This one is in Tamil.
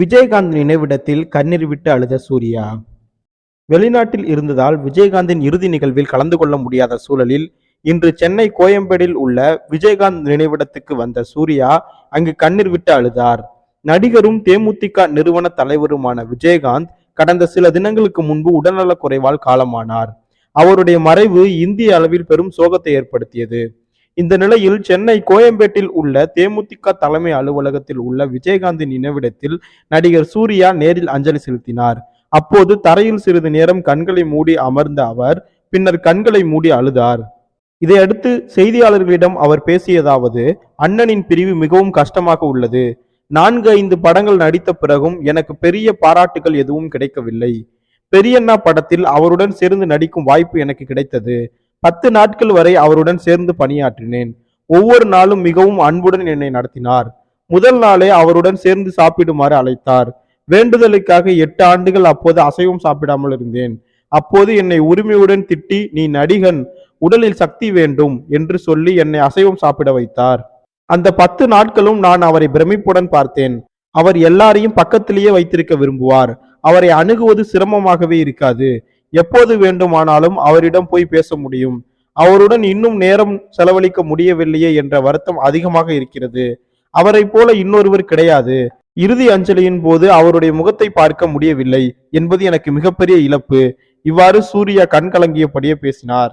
விஜயகாந்த் நினைவிடத்தில் கண்ணீர் விட்டு அழுத சூர்யா. வெளிநாட்டில் இருந்ததால் விஜயகாந்தின் இறுதி நிகழ்வில் கலந்து கொள்ள முடியாத சூழலில் இன்று சென்னை கோயம்பேடில் உள்ள விஜயகாந்த் நினைவிடத்துக்கு வந்த சூர்யா அங்கு கண்ணீர் விட்டு அழுதார். நடிகரும் தேமுதிக நிறுவன தலைவருமான விஜயகாந்த் கடந்த சில தினங்களுக்கு முன்பு உடல்நலக் குறைவால் காலமானார். அவருடைய மறைவு இந்திய அளவில் பெரும் சோகத்தை ஏற்படுத்தியது. இந்த நிலையில் சென்னை கோயம்பேட்டில் உள்ள தேமுதிக தலைமை அலுவலகத்தில் உள்ள விஜயகாந்தின் நினைவிடத்தில் நடிகர் சூர்யா நேரில் அஞ்சலி செலுத்தினார். அப்போது தரையில் சிறிது நேரம் கண்களை மூடி அமர்ந்த அவர் பின்னர் கண்களை மூடி அழுதார். இதையடுத்து செய்தியாளர்களிடம் அவர் பேசியதாவது அண்ணனின் பிரிவு மிகவும் கஷ்டமாக உள்ளது. நான்கு ஐந்து படங்கள் நடித்த பிறகும் எனக்கு பெரிய பாராட்டுகள் எதுவும் கிடைக்கவில்லை. பெரியண்ணா படத்தில் அவருடன் சேர்ந்து நடிக்கும் வாய்ப்பு எனக்கு கிடைத்தது. பத்து நாட்கள் வரை அவருடன் சேர்ந்து பணியாற்றினேன். ஒவ்வொரு நாளும் மிகவும் அன்புடன் என்னை நடத்தினார். முதல் நாளே அவருடன் சேர்ந்து சாப்பிடுமாறு அழைத்தார். வேண்டுதலுக்காக எட்டு ஆண்டுகள் அப்போது அசைவம் சாப்பிடாமல் இருந்தேன். அப்போது என்னை உரிமையுடன் திட்டி நீ நடிகன் உடலில் சக்தி வேண்டும் என்று சொல்லி என்னை அசைவம் சாப்பிட வைத்தார். அந்த பத்து நாட்களும் நான் அவரை பிரமிப்புடன் பார்த்தேன். அவர் எல்லாரையும் பக்கத்திலேயே வைத்திருக்க விரும்புவார். அவரை அணுகுவது சிரமமாகவே இருக்காது. எப்போது வேண்டுமானாலும் அவரிடம் போய் பேச முடியும். அவருடன் இன்னும் நேரம் செலவழிக்க முடியவில்லையே என்ற வருத்தம் அதிகமாக இருக்கிறது. அவரை போல இன்னொருவர் கிடையாது. இறுதி அஞ்சலியின் போது அவருடைய முகத்தை பார்க்க முடியவில்லை என்பது எனக்கு மிகப்பெரிய இழப்பு. இவ்வாறு சூர்யா கண் கலங்கியபடியே பேசினார்.